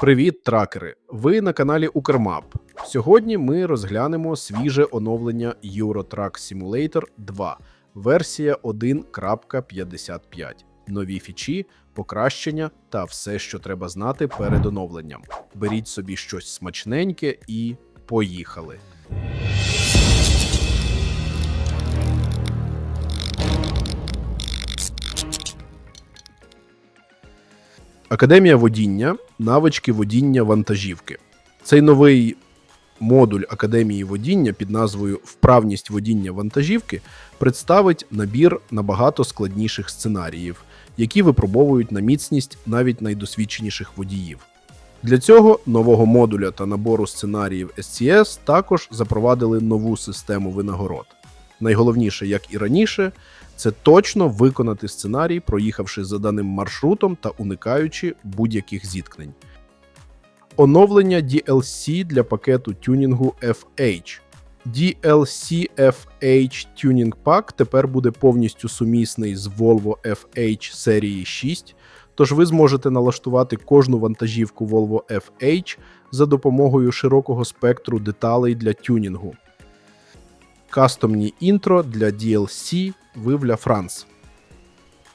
Привіт, тракери! Ви на каналі Укрмап. Сьогодні ми розглянемо свіже оновлення Eurotrack Simulator 2, версія 1.55. Нові фічі, покращення та все, що треба знати перед оновленням. Беріть собі щось смачненьке і поїхали. Академія водіння, навички водіння вантажівки. Цей новий модуль Академії водіння під назвою Вправність водіння вантажівки представить набір набагато складніших сценаріїв, які випробовують на міцність навіть найдосвідченіших водіїв. Для цього нового модуля та набору сценаріїв SCS також запровадили нову систему винагород. Найголовніше, як і раніше, це точно виконати сценарій, проїхавши за даним маршрутом та уникаючи будь-яких зіткнень. Оновлення DLC для пакету тюнінгу FH. DLC FH Tuning Pack тепер буде повністю сумісний з Volvo FH серії 6, тож ви зможете налаштувати кожну вантажівку Volvo FH за допомогою широкого спектру деталей для тюнінгу. Кастомні інтро для DLC Вивля Франс.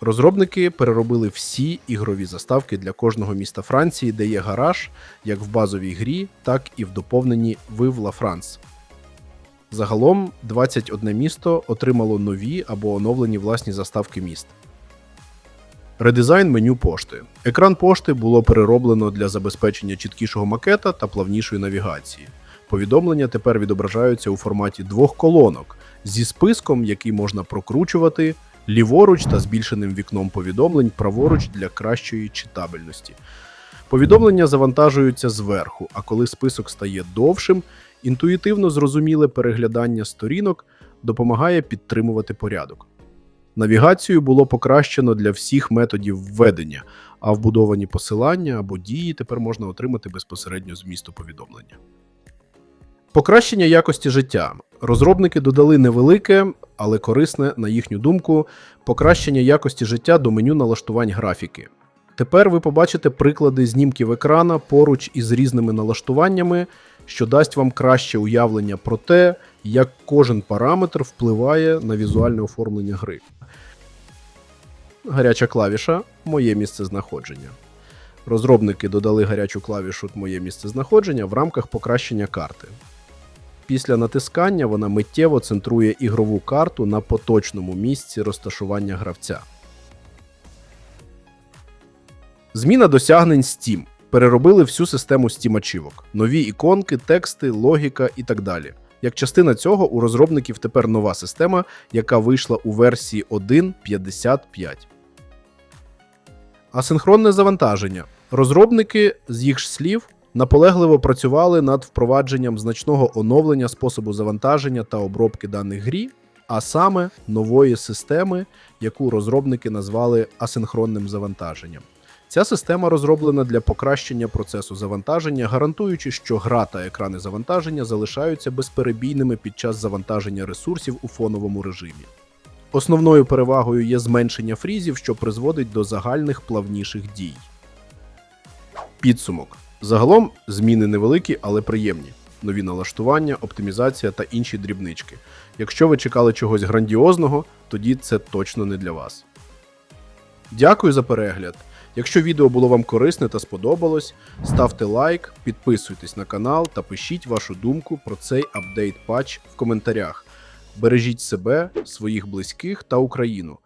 Розробники переробили всі ігрові заставки для кожного міста Франції, де є гараж, як в базовій грі, так і в доповненні La France. Загалом 21 місто отримало нові або оновлені власні заставки міст. Редизайн меню пошти. Екран пошти було перероблено для забезпечення чіткішого макета та плавнішої навігації. Повідомлення тепер відображаються у форматі двох колонок зі списком, який можна прокручувати ліворуч та збільшеним вікном повідомлень праворуч для кращої читабельності. Повідомлення завантажуються зверху, а коли список стає довшим, інтуїтивно зрозуміле переглядання сторінок допомагає підтримувати порядок. Навігацію було покращено для всіх методів введення, а вбудовані посилання або дії тепер можна отримати безпосередньо з місту повідомлення. Покращення якості життя. Розробники додали невелике, але корисне, на їхню думку, покращення якості життя до меню налаштувань графіки. Тепер ви побачите приклади знімків екрана поруч із різними налаштуваннями, що дасть вам краще уявлення про те, як кожен параметр впливає на візуальне оформлення гри. Гаряча клавіша Моє місце знаходження. Розробники додали гарячу клавішу Моє місце знаходження в рамках покращення карти. Після натискання вона миттєво центрує ігрову карту на поточному місці розташування гравця. Зміна досягнень Steam. Переробили всю систему Steam ачівок. Нові іконки, тексти, логіка і так далі. Як частина цього, у розробників тепер нова система, яка вийшла у версії 1.55. Асинхронне завантаження. Розробники, з їх слів, наполегливо працювали над впровадженням значного оновлення способу завантаження та обробки даних грі, а саме нової системи, яку розробники назвали асинхронним завантаженням. Ця система розроблена для покращення процесу завантаження, гарантуючи, що гра та екрани завантаження залишаються безперебійними під час завантаження ресурсів у фоновому режимі. Основною перевагою є зменшення фрізів, що призводить до загальних плавніших дій. Підсумок. Загалом зміни невеликі, але приємні. Нові налаштування, оптимізація та інші дрібнички. Якщо ви чекали чогось грандіозного, тоді це точно не для вас. Дякую за перегляд. Якщо відео було вам корисне та сподобалось, ставте лайк, підписуйтесь на канал та пишіть вашу думку про цей апдейт патч в коментарях. Бережіть себе, своїх близьких та Україну.